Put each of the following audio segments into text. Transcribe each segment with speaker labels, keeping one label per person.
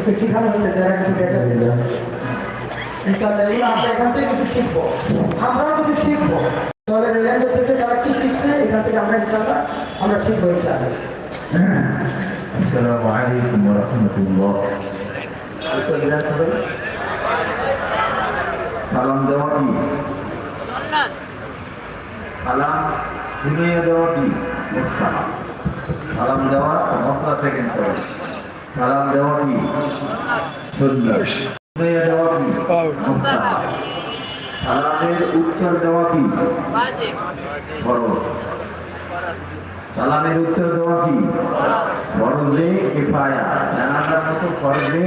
Speaker 1: কিছু
Speaker 2: শেখানো হচ্ছে যারা কিছু দেখা দিল ইনশাআল্লাহ এগুলো আমরা এখান থেকে কিছু শিখব। আমরাও কিছু শিখব। তাহলে রেলেন্দ্র থেকে যারা কি শিখছে এখান থেকে আমরা ইনশাআল্লাহ আমরা শিখব ইনশাআল্লাহ।
Speaker 1: আসসালামু আলাইকুম ওয়া রাহমাতুল্লাহ সালাম দেওয়া কি? সালাম দেওয়া কি? সালাম দেওয়া মশলা সেকেন্ড সালাম দেওয়া কি? সালামের উত্তর দেওয়া কি? সালামের উত্তর দেওয়া কি? ফরজে জানাজার মতো ফরজে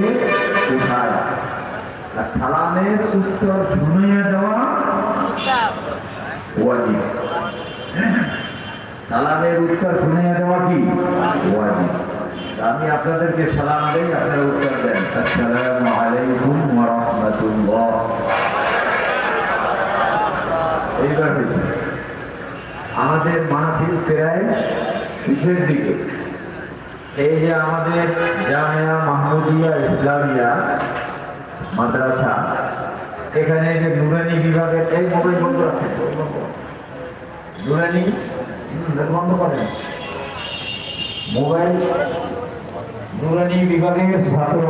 Speaker 1: আর সালামের উত্তর শুনিয়ে দেওয়া ওয়াজিব। সালামের উত্তর শুনিয়ে দেওয়া কি? ওয়াজিব। আমি আপনাদেরকে সালাম দেই, আপনারা উত্তর দেন। আসসালামু আলাইকুম ওয়া রাহমাতুল্লাহ। এইবার আমাদের মাহফিল প্রায় শেষের দিকে। এই যে আমাদের জামিয়া মাহমুদিয়া ইসলামিয়া মাদ্রাসা, এখানে যে নুরানি বিভাগের এই মোবাইল বন্ধ রাখেন নুরানি বন্ধ করেন। মোবাইল নুরানি বিভাগের ছাত্র।